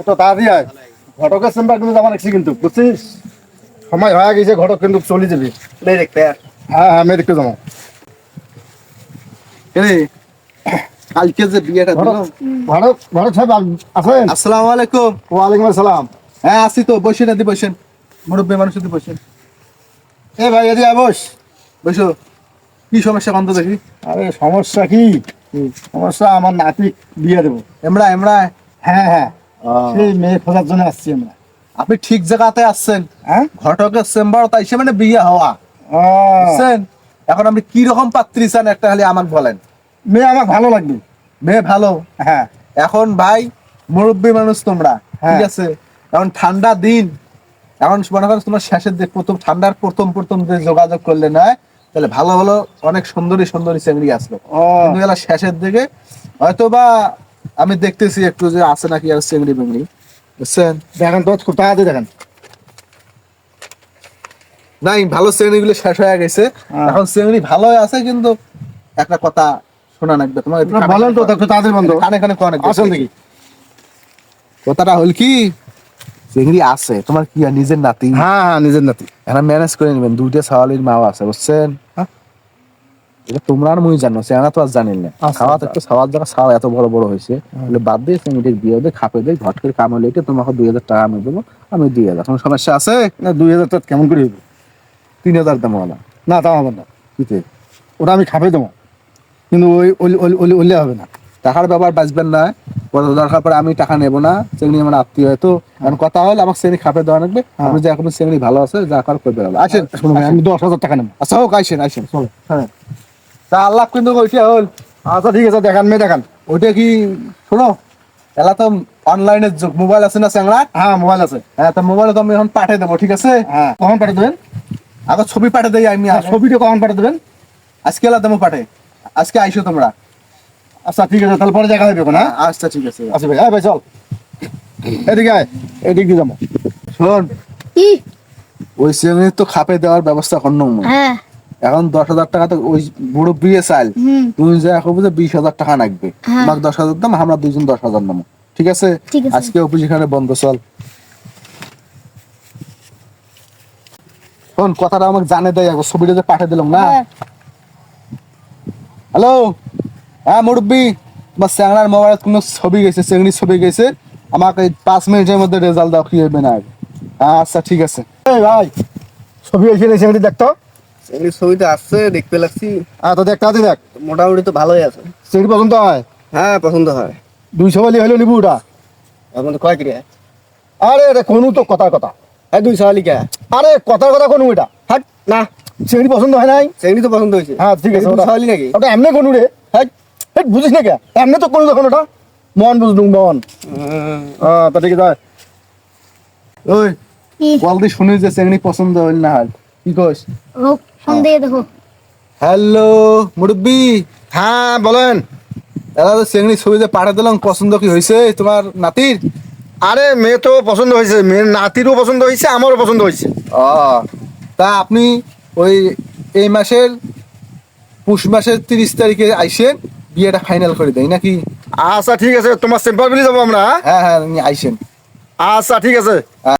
এত তাড়াতাড়ি আয়। ঘটকের চেম্বার কিন্তু যাবার লাগছে কিন্তু বুঝছিস? সময় হয়ে গেছে ঘটক কিন্তু চলে যাবে। লে দেখতে হ্যাঁ হ্যাঁ আমি দেখতে যাব। কালকে যে বিয়েটা ঘটক ঘটক ঘটক সাহেব আছেন? আসসালামু আলাইকুম। ওয়ালাইকুম আসসালাম। হ্যাঁ আসি তো এদি বসেন। মুরব্বী মানুষ বসেন। এ ভাই এদি বস। বসো। কি সমস্যা কন্ত দেখি। আরে সমস্যা কি? সমস্যা আমার নাতি বিয়ে দেবো। এমরা এমরা। হ্যাঁ হ্যাঁ। সেই মেয়ে খোঁজার জন্য আসছি আমরা। আপনি ঠিক জায়গাতে আসছেন হ্যাঁ? ঘটকের চেম্বার তাই সে মানে বিয়ে হওয়া। বুঝছেন? এখন আপনি কি রকম পাত্রী চান একটা খালি আমাকে বলেন। মেয়ে আমার ভালো লাগবে। মেয়ে ভালো? হ্যাঁ। এখন ভাই মুরব্বী মানুষ তোমরা হ্যাঁ। ঠিক আছে? এখন ঠান্ডা দিন। এখন মনে করো তোমার শেষের দিক প্রথম ঠান্ডার প্রথম প্রথম যে যোগাযোগ করলে নয় তাহলে ভালো ভালো অনেক সুন্দরী সুন্দরী চেংড়ি আসলো। কিন্তু শেষের দিকে হয়তো বা আমি দেখতেছি একটু যে আছে নাকি আর চেংড়ি বেংড়ি বুঝছেন? দেখেন তো খুব তাড়াতাড়ি দেখেন। নাই ভালো চেংড়ি গুলো শেষ হয়ে গেছে। হ্যাঁ। এখন চেংড়ি ভালো আছে কিন্তু একটা কথা শোনা লাগবে তোমার বলেন তো একটু তাড়াতাড়ি বন্ধ কানে কানে কোয়া। আসেন দেখি। কথাটা হল কি? চেংড়ি আছে তোমার কি নিজের নাতি? হ্যাঁ হ্যাঁ নিজের নাতি। এখন ম্যানেজ করে নেবেন দুইটা সাওয়ালির মাও আছে বুঝছেন? এটা তোমরা আর মুই জানো সেনা তো আর জানেন না। আচ্ছা, খাওয়া আচ্ছা। জায়গা খাওয়া এত বড় বড় হয়েছে। বলে বাদ দিয়ে বিয়ে দিয়ে খাপে দিয়ে ঘট করে কামে লেটে তোমাকে দুই হাজার টাকা আমি দেবো আমি দুই হাজার কোনো সমস্যা আছে? না দুই হাজার টাকা কেমন করে হইবে? তিন হাজার দাম না। তাও হবে না। কিতে ওটা আমি খাবে দেবো। কিন্তু ওই ওলি হবে না। টাকার ব্যাপার বাঁচবেন না। পরে দরকার পরে আমি টাকা নেব না। চেংড়ি আমার আত্মীয় হয়তো এখন কথা হলে আমাকে চেংড়ি খাপে দেওয়া লাগবে। আমি যে এখন চেংড়ি ভালো আছে যা কর করবে। আসেন আমি দশ হাজার টাকা নেব। আচ্ছা হোক আইসেন চলো হ্যাঁ তা আল্লাহ কিন্তু ওইটা হল আচ্ছা ঠিক আছে দেখান মেয়ে দেখান। ওইটা কি শোনো এলা তো অনলাইনের যুগ মোবাইল আছে না চ্যাংড়া? হ্যাঁ মোবাইল আছে। হ্যাঁ তা মোবাইলে তো আমি এখন পাঠিয়ে দেবো ঠিক আছে? হ্যাঁ। কখন পাঠিয়ে দেবেন? আগে ছবি পাঠিয়ে দেই আমি আর ছবিটা কখন পাঠিয়ে দেবেন? আজকে এলা দেবো পাঠে আজকে আইসো তোমরা। আচ্ছা ঠিক আছে তাহলে পরে দেখা হবে না আচ্ছা ঠিক আছে। আচ্ছা ভাই হ্যাঁ ভাই চল। এদিকে আয় এদিক দিয়ে যাব। শোন। কি? ওই চেংড়ির তো খাপে দেওয়ার ব্যবস্থা করনো। হ্যাঁ। এখন দশ হাজার টাকা তো ওই বুড়ো বিয়ে চাল তুমি যা এখন বুঝে বিশ হাজার টাকা লাগবে হ্যাঁ। তোমাকে দশ হাজার দাম আমরা দুজন দশ হাজার নেব। ঠিক আছে? আজকে অফিস এখানে বন্ধ চল। শোন কথাটা আমাকে জানে দেয় একবার ছবিটা যে পাঠিয়ে দিলাম না? হ্যাঁ। হ্যালো? হ্যাঁ মুরব্বী তোমার চ্যাংড়ার মোবাইলে কোনো ছবি গেছে চেংড়ির ছবি গেছে? আমাকে পাঁচ মিনিটের মধ্যে রেজাল্ট দাও কি হবে না আচ্ছা ঠিক আছে। এই ভাই ছবি এসে দেখতো? এই ছবিটা আসছে দেখতে লাগছি। হ্যাঁ তো দেখ তাড়াতাড়ি দেখ। মোটামুটি তো ভালোই আছে। সেটি পছন্দ হয়? হ্যাঁ পছন্দ হয়। দুইশো বলি হইল নিবু ওটা এখন তো কয় কিরে? আরে রে কোনো তো কথার কথা। হ্যাঁ দুই সওয়ালি কে? আরে কথার কথা কোনো এটা? হাট না। সেটি পছন্দ হয় নাই? সেগুলি তো পছন্দ হয়েছে। হ্যাঁ ঠিক আছে ওটা। সওয়ালি নাকি? ওটা এমনি কোনো রে? হ্যাঁ। হেট, বুঝিস না কে? এমনি তো কোনো দেখুন ওটা? মন বুঝলুম মন। হ্যাঁ। তা ঠিক আছে ওই কি বল দি শুনি যে চেংড়ি পছন্দ হইল না হয়। কি কইস? দেখো। হ্যালো মুরব্বী। হ্যাঁ বলেন। দাদা তো চেংড়ি পাঠিয়ে দিলাম পছন্দ কি হয়েছে তোমার নাতির? আরে মেয়ে তো পছন্দ হয়েছে মেয়ের নাতিরও পছন্দ হয়েছে আমারও পছন্দ হয়েছে ও তা আপনি ওই এই মাসের পুষ মাসের তিরিশ তারিখে আইসেন বিয়েটা ফাইনাল করে দেয় নাকি? আচ্ছা ঠিক আছে। তোমার চেম্বার বলে যাব আমরা হ্যাঁ? হ্যাঁ হ্যাঁ আইসেন। আচ্ছা ঠিক আছে।